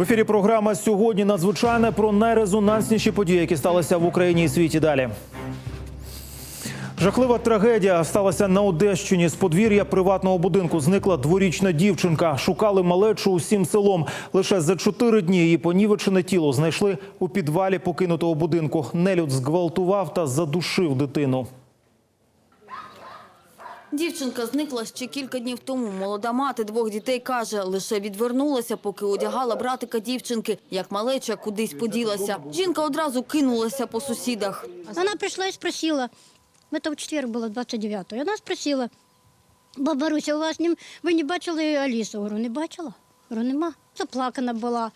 В ефірі програма сьогодні надзвичайна про найрезонансніші події, які сталися в Україні і світі. Далі. Жахлива трагедія сталася на Одещині. З подвір'я приватного будинку зникла дворічна дівчинка. Шукали малечу усім селом. Лише за чотири дні її понівечене тіло знайшли у підвалі покинутого будинку. Нелюд зґвалтував та задушив дитину. Дівчинка зникла ще кілька днів тому. Молода мати двох дітей каже, лише відвернулася, поки одягала братика дівчинки, як малеча кудись поділася. Жінка одразу кинулася по сусідах. Она пришла и спросила, это в четверг было, 29-го, и она спросила, баба Руся, у вас не, ви не бачили Алісу? Говорю, не бачила. Говорю, нема. Заплакана була,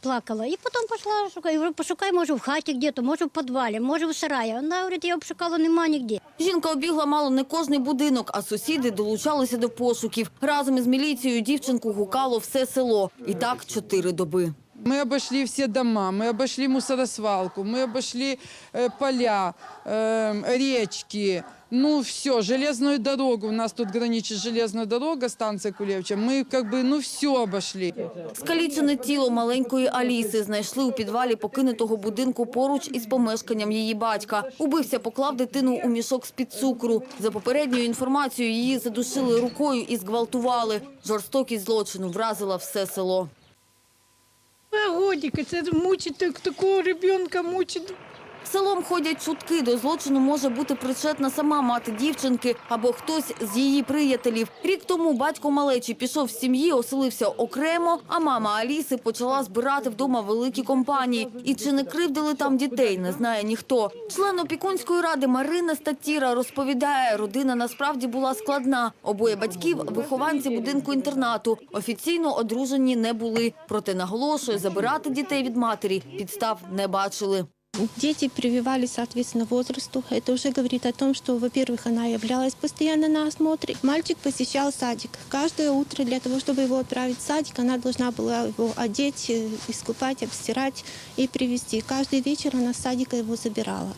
плакала. І потім пішла шукати. Говорю, пошукай, може, в хаті где-то, може, в підвалі, може, в сараї. Вона говорить, я обшукала, нема нігде. Жінка обігла мало не кожний будинок, а сусіди долучалися до пошуків. Разом із міліцією дівчинку гукало все село. І так чотири доби. Мы обошли все дома, мы обошли мусоросвалку, мы обошли э, поля, э, речки, ну все, железную дорогу, у нас тут граничит железная дорога, станция Кулевча, мы как бы, ну все обошли. Скалічене тіло маленької Аліси знайшли у підвалі покинутого будинку поруч із помешканням її батька. Убивця поклав дитину у мішок з-під цукру. За попередньою інформацією, її задушили рукою і зґвалтували. Жорстокість злочину вразила все село. Два годика, це мучить так, такого ребенка мучить. Селом ходять чутки. До злочину може бути причетна сама мати дівчинки або хтось з її приятелів. Рік тому батько малечі пішов з сім'ї, оселився окремо, а мама Аліси почала збирати вдома великі компанії. І чи не кривдили там дітей, не знає ніхто. Член опікунської ради Марина Статіра розповідає, родина насправді була складна. Обоє батьків – вихованці будинку-інтернату. Офіційно одружені не були. Проте наголошує, забирати дітей від матері підстав не бачили. Дети прививались, соответственно, возрасту. Это уже говорит о том, что, во-первых, она являлась постоянно на осмотре. Мальчик посещал садик. Каждое утро для того, чтобы его отправить в садик, она должна была его одеть, э, искупать, обстирать и привести. Каждый вечер она с садика его забирала.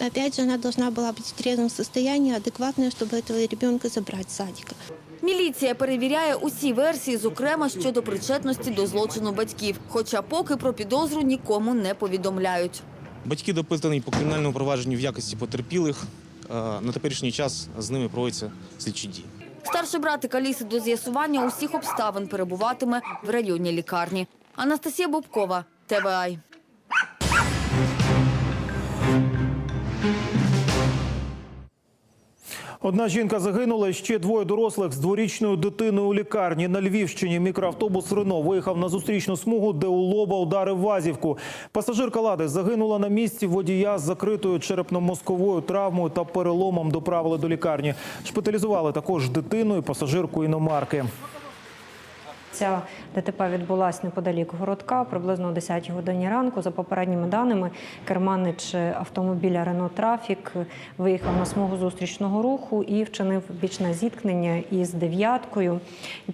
Опять же, она должна была быть в трезвом состоянии, адекватная, чтобы этого ребенка забрать с садика. Міліція перевіряє усі версії, зокрема щодо причетності до злочину батьків. Хоча поки про підозру нікому не повідомляють. Батьки допитані по кримінальному провадженню в якості потерпілих. Е, На теперішній час з ними проводяться слідчі дії. Старший братик Аліси до з'ясування усіх обставин перебуватиме в районній лікарні. Анастасія Бобкова, ТВАЙ. Одна жінка загинула, ще двоє дорослих з дворічною дитиною у лікарні. На Львівщині мікроавтобус Рено виїхав на зустрічну смугу, де у лоба ударив вазівку. Пасажирка лади загинула на місці водія з закритою черепно-мозковою травмою та переломом доправили до лікарні. Шпиталізували також дитину і пасажирку іномарки. Ця ДТП відбулась неподалік городка, приблизно о 10 годині ранку. За попередніми даними, керманич автомобіля Рено Трафік виїхав на смугу зустрічного руху і вчинив бічне зіткнення із дев'яткою.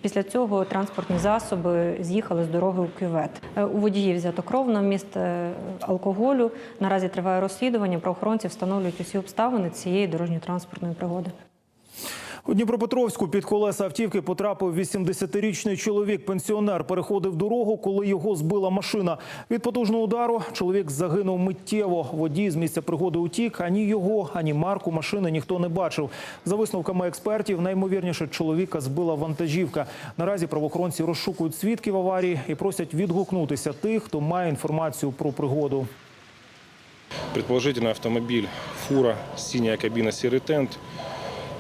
Після цього транспортні засоби з'їхали з дороги у кювет. Е, У водіїв взято кров на вміст е, алкоголю. Наразі триває розслідування. Правоохоронці встановлюють усі обставини цієї дорожньо-транспортної пригоди. У Дніпропетровську під колеса автівки потрапив 80-річний чоловік. Пенсіонер переходив дорогу, коли його збила машина. Від потужного удару чоловік загинув миттєво. Водій з місця пригоди утік. Ані його, ані марку машини ніхто не бачив. За висновками експертів, наймовірніше чоловіка збила вантажівка. Наразі правоохоронці розшукують свідків аварії і просять відгукнутися тих, хто має інформацію про пригоду. Предположительно, автомобиль, фура, синяя кабина, серый тент,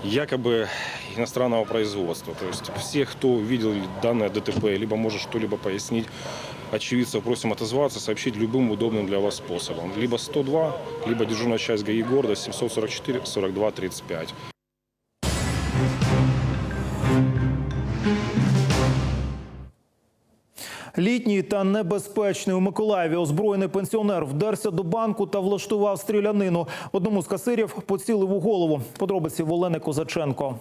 якобы иностранного производства. То есть всех, кто видел данное ДТП, либо может что-либо пояснить, очевидцев просим отозваться, сообщить любым удобным для вас способом. Либо 102, либо дежурная часть ГАИ города 744 42 35. Літній та небезпечний у Миколаєві озброєний пенсіонер вдерся до банку та влаштував стрілянину. Одному з касирів поцілив у голову. Подробиці в Олени Козаченко.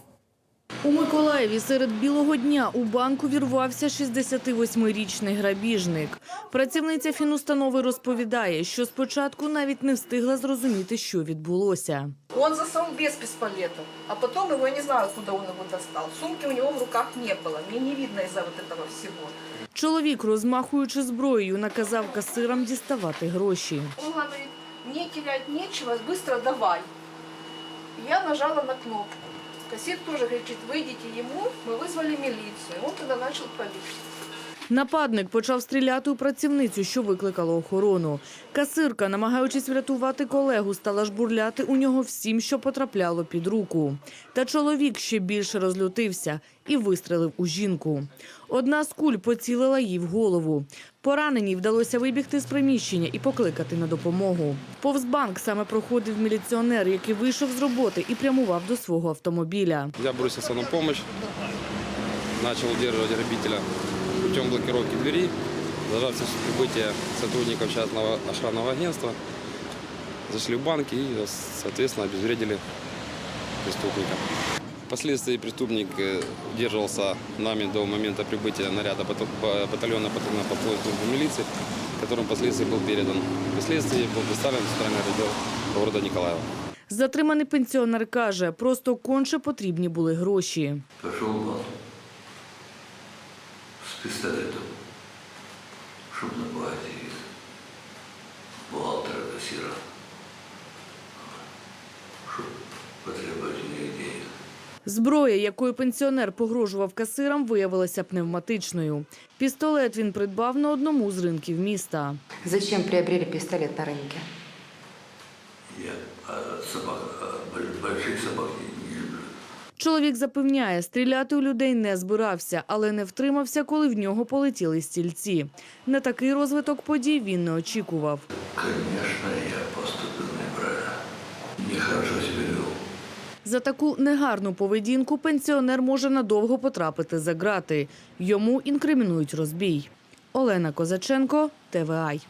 У Миколаєві серед білого дня у банку вірвався 68-річний грабіжник. Працівниця фінустанови розповідає, що спочатку навіть не встигла зрозуміти, що відбулося. Он засал без пистолета, а потом его, я не знаю, откуда он его достал. Сумки у него в руках не было, мне не видно из-за вот этого всего. Чоловік, розмахуючи зброєю, наказав касирам діставати гроші. Он говорит, мне терять нечего, быстро давай. Я нажала на кнопку. Кассир тоже говорит, выйдите ему, мы вызвали милицию. Он тогда начал палить. Нападник почав стріляти у працівницю, що викликало охорону. Касирка, намагаючись врятувати колегу, стала жбурляти у нього всім, що потрапляло під руку. Та чоловік ще більше розлютився і вистрелив у жінку. Одна з куль поцілила їй в голову. Пораненій вдалося вибігти з приміщення і покликати на допомогу. Повз банк саме проходив міліціонер, який вийшов з роботи і прямував до свого автомобіля. Я бросился на помощь, начал удерживать грабителя путем блокировки двери, дождавшись прибытия сотрудников частного охранного агентства, зашли в банк и, соответственно, обезвредили преступника. Впоследствии преступник э, удерживался нами до момента прибытия наряда бата- ба- батальона патрульного по поиску милиции, которым впоследствии был передан. Впоследствии был доставлен в центральный отдел города Николаева. Затриманий пенсіонер каже, просто конче потрібні були гроші. Пошел в банк с пистолетом, чтобы напасть бухгалтера, кассира, чтобы потребовать у них денег. Зброя, якою пенсіонер погрожував касирам, виявилася пневматичною. Пістолет він придбав на одному з ринків міста. Зачем приобрели пистолет на рынке? Я а собак, Чоловік запевняє, стріляти у людей не збирався, але не втримався, коли в нього полетіли стільці. На такий розвиток подій він не очікував. Конечно, я поступил неправильно. Нехорошо себя вел. За таку негарну поведінку пенсіонер може надовго потрапити за ґрати. Йому інкримінують розбій. Олена Козаченко, ТВАЙ.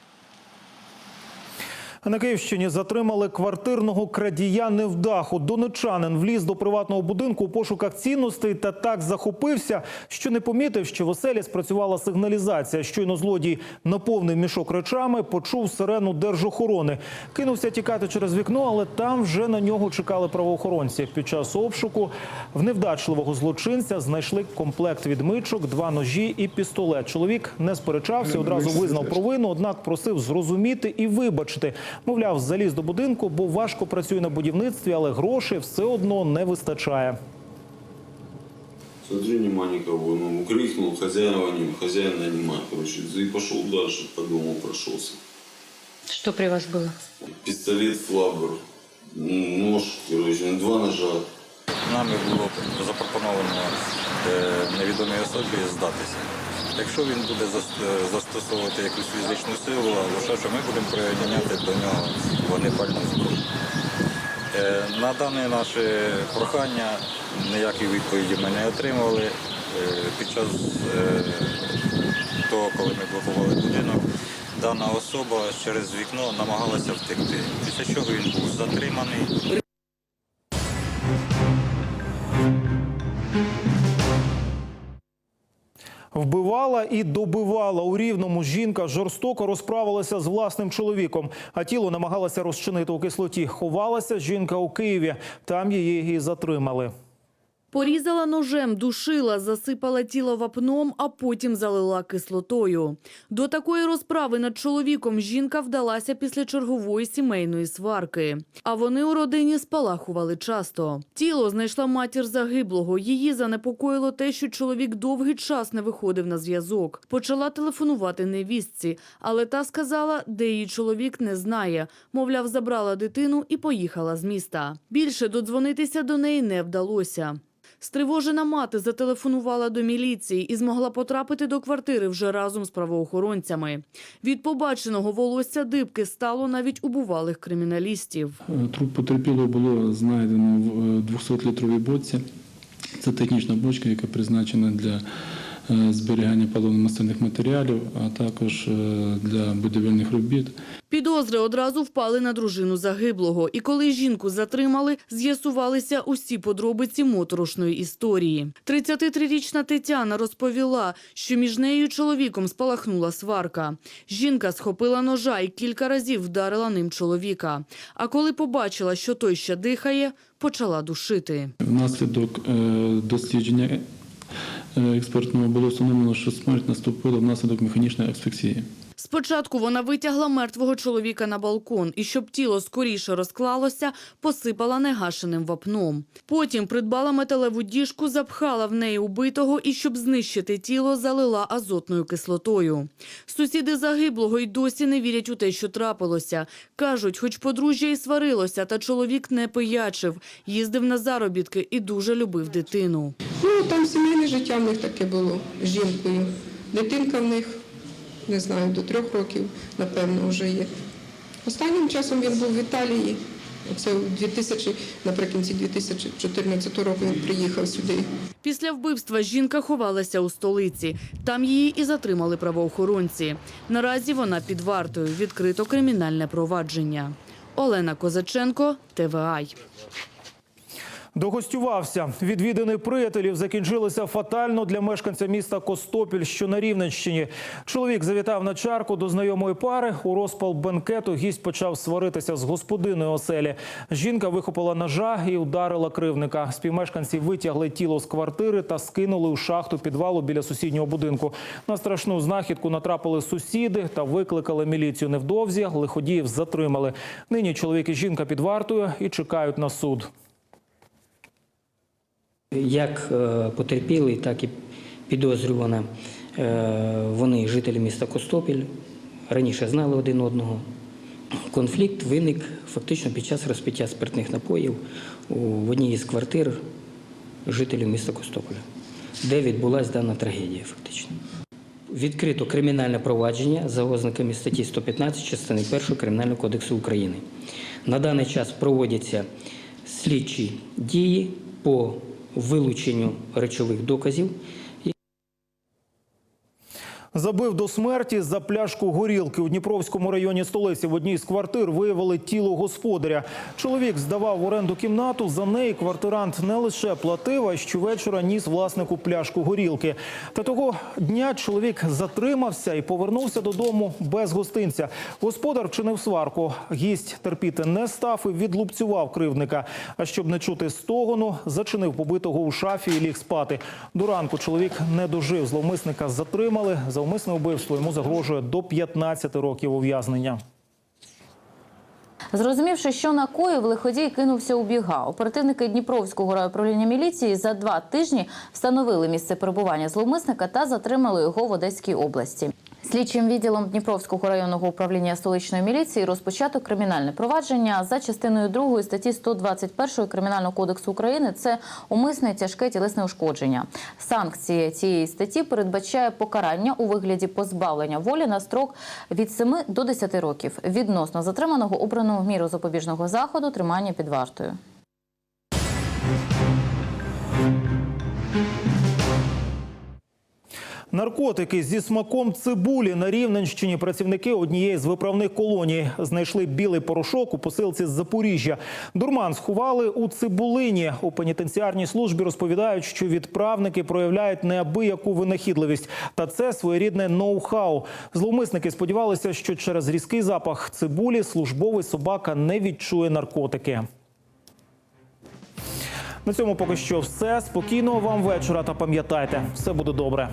На Київщині затримали квартирного крадія невдаху. Донечанин вліз до приватного будинку у пошуках цінностей та так захопився, що не помітив, що в оселі спрацювала сигналізація. Щойно злодій наповнив мішок речами, почув сирену держохорони. Кинувся тікати через вікно, але там вже на нього чекали правоохоронці. Під час обшуку в невдачливого злочинця знайшли комплект відмичок, два ножі і пістолет. Чоловік не сперечався, одразу визнав провину, однак просив зрозуміти і вибачити. Мовляв, заліз до будинку, бо важко працює на будівництві, але грошей все одно не вистачає. Смотрю, нема никого. Ну, крикнул, хозяина нема, хозяина нема, короче. И пошел дальше, по дому прошелся. Что при вас было? Пистолет, флаббер, м, нож, короче, два ножа. Нами було запропоновано е, невідомій особі здатися. Якщо він буде е, застосовувати якусь фізичну силу, або що, що ми будемо прийняти до нього вогнепальну зброю. Е, На дане наше прохання ніякої відповіді ми не отримували. Е, Під час того, коли ми блокували будинок, дана особа через вікно намагалася втекти. Після чого він був затриманий. Вбивала і добивала у рівному. Жінка жорстоко розправилася з власним чоловіком, а тіло намагалася розчинити у кислоті. Ховалася жінка у Києві. Там її і затримали. Порізала ножем, душила, засипала тіло вапном, а потім залила кислотою. До такої розправи над чоловіком жінка вдалася після чергової сімейної сварки. А вони у родині спалахували часто. Тіло знайшла матір загиблого. Її занепокоїло те, що чоловік довгий час не виходив на зв'язок. Почала телефонувати невістці, але та сказала, де її чоловік не знає. Мовляв, забрала дитину і поїхала з міста. Більше додзвонитися до неї не вдалося. Стривожена мати зателефонувала до міліції і змогла потрапити до квартири вже разом з правоохоронцями. Від побаченого волосся дибки стало навіть у бувалих криміналістів. Труп потерпілого було знайдено в 200-літровій боці. Це технічна бочка, яка призначена для е, зберігання паливно-мастильних матеріалів, а також е, для будівельних робіт. Підозри одразу впали на дружину загиблого. І коли жінку затримали, з'ясувалися усі подробиці моторошної історії. 33-річна Тетяна розповіла, що між нею і чоловіком спалахнула сварка. Жінка схопила ножа і кілька разів вдарила ним чоловіка. А коли побачила, що той ще дихає, почала душити. Внаслідок е, дослідження експертного було встановлено, що смерть наступила внаслідок механічної асфіксії. Спочатку вона витягла мертвого чоловіка на балкон і, щоб тіло скоріше розклалося, посипала негашеним вапном. Потім придбала металеву діжку, запхала в неї убитого і, щоб знищити тіло, залила азотною кислотою. Сусіди загиблого й досі не вірять у те, що трапилося. Кажуть, хоч подружжя і сварилося, та чоловік не пиячив, їздив на заробітки і дуже любив дитину. Ну, там сімейне життя в них таке було з жінкою. Дитинка в них, не знаю, до трьох років, напевно, вже є. Останнім часом він був в Італії. Оце у 2000, наприкінці 2014 року він приїхав сюди. Після вбивства жінка ховалася у столиці. Там її і затримали правоохоронці. Наразі вона під вартою. Відкрито кримінальне провадження. Олена Козаченко, ТВАЙ. Догостювався. Відвідини приятелів закінчилися фатально для мешканця міста Костопіль, що на Рівненщині. Чоловік завітав на чарку до знайомої пари. У розпал бенкету гість почав сваритися з господиною оселі. Жінка вихопила ножа і ударила кривника. Співмешканці витягли тіло з квартири та скинули у шахту підвалу біля сусіднього будинку. На страшну знахідку натрапили сусіди та викликали міліцію. Невдовзі лиходіїв затримали. Нині чоловік і жінка під вартою і чекають на суд. Як е, потерпілий, так і підозрювана. Е, Вони жителі міста Костопіль, раніше знали один одного. Конфлікт виник фактично під час розпиття спиртних напоїв в одній із квартир жителів міста Костополя, де відбулася дана трагедія фактично. Відкрито кримінальне провадження за ознаками статті 115 частини 1 Кримінального кодексу України. На даний час проводяться слідчі дії по вилученню речових доказів Забив до смерті за пляшку горілки у Дніпровському районі столиці. В одній з квартир виявили тіло господаря. Чоловік здавав в оренду кімнату. За неї квартирант не лише платив, а щовечора ніс власнику пляшку горілки. Та того дня чоловік затримався і повернувся додому без гостинця. Господар вчинив сварку. Гість терпіти не став і відлупцював кривдника. А щоб не чути стогону, зачинив побитого у шафі і ліг спати. До ранку чоловік не дожив. Зловмисника затримали. За умисне вбивство йому загрожує до 15 років ув'язнення. Зрозумівши, що накоїв, лиходій кинувся у біга. Оперативники Дніпровського райуправління міліції за два тижні встановили місце перебування зловмисника та затримали його в Одеській області. Слідчим відділом Дніпровського районного управління столичної міліції розпочато кримінальне провадження за частиною 2 статті 121 Кримінального кодексу України. Це умисне тяжке тілесне ушкодження. Санкція цієї статті передбачає покарання у вигляді позбавлення волі на строк від 7 до 10 років. Відносно затриманого обрано міру запобіжного заходу тримання під вартою. Наркотики зі смаком цибулі на Рівненщині працівники однієї з виправних колоній знайшли білий порошок у посилці з Запоріжжя. Дурман сховали у цибулині. У пенітенціарній службі розповідають, що відправники проявляють неабияку винахідливість. Та це своєрідне ноу-хау. Зловмисники сподівалися, що через різкий запах цибулі службовий собака не відчує наркотики. На цьому поки що все. Спокійного вам вечора та пам'ятайте, все буде добре.